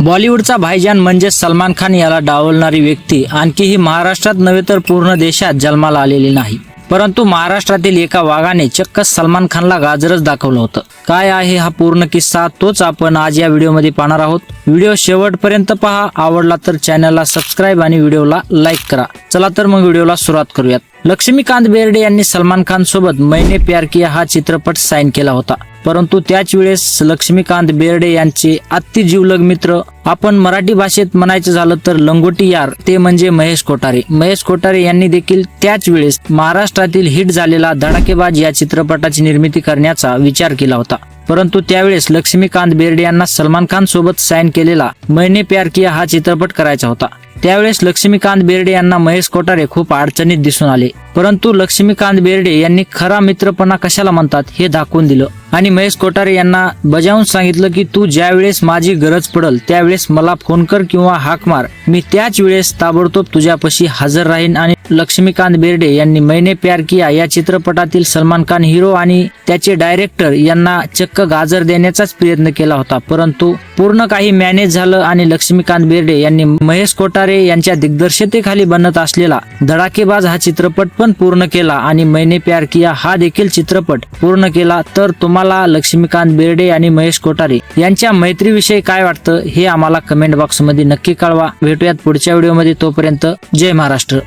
बॉलिवूडचा भाईजान म्हणजे सलमान खान याला डावलणारी व्यक्ती. आणखी ही महाराष्ट्रात नव्हे तर पूर्ण देशात जन्माला आलेली नाही. परंतु महाराष्ट्रातील एका वाघाने चक्क सलमान खानला गाजरच दाखवलं होतं. काय आहे हा पूर्ण किस्सा तोच आपण आज या व्हिडिओमध्ये पाहणार आहोत. व्हिडिओ शेवटपर्यंत पहा. आवडला तर चॅनलला सबस्क्राईब आणि व्हिडिओला लाईक करा. चला तर मग व्हिडिओला सुरुवात करूयात. लक्ष्मीकांत बेर्डे यांनी सलमान खान सोबत मैने प्यार किया हा चित्रपट साईन केला होता. परंतु त्याच वेळेस लक्ष्मीकांत बेर्डे यांचे अति मित्र आपण मराठी भाषेत म्हणायचं झालं तर लंगोटी यार ते म्हणजे महेश कोठारे. महेश कोठारे यांनी देखील त्याच वेळेस महाराष्ट्रातील हिट झालेला धडाकेबाज या चित्रपटाची निर्मिती करण्याचा विचार केला होता. परंतु त्यावेळेस लक्ष्मीकांत बेर्डे यांना सलमान खान सोबत साईन केलेला मैने प्यार किया हा चित्रपट करायचा होता. त्यावेळेस लक्ष्मीकांत बेर्डे यांना महेश कोठारे खूप अडचणीत दिसून आले. परंतु लक्ष्मीकांत बेर्डे यांनी खरा मित्रपणा कशाला म्हणतात हे दाखवून दिलं. आणि महेश कोठारे यांना बजावून सांगितलं की तू ज्या वेळेस माझी गरज पडल त्यावेळेस मला फोन कर किंवा हाक मार. मी त्याच वेळेस ताबडतोब तुझ्यापाशी हजर राहीन. आणि लक्ष्मीकांत बेर्डे यांनी मैने प्यार किया या चित्रपटातील सलमान खान हिरो आणि त्याचे डायरेक्टर यांना चक्क गाजर देण्याचाच प्रयत्न केला होता. परंतु पूर्ण काही मॅनेज झालं आणि लक्ष्मीकांत बेर्डे यांनी महेश कोठारे यांच्या दिग्दर्शतेखाली बनत असलेला धडाकेबाज हा चित्रपट पण पूर्ण केला आणि मैने प्यार किया हा देखील चित्रपट पूर्ण केला. तर तुम्हाला तुम्हाला लक्ष्मीकांत बेर्डे आणि महेश कोठारे यांच्या मैत्रीविषयी काय वाटतं हे आम्हाला कमेंट बॉक्समध्ये नक्की कळवा. भेटूयात पुढच्या व्हिडिओमध्ये तोपर्यंत जय महाराष्ट्र.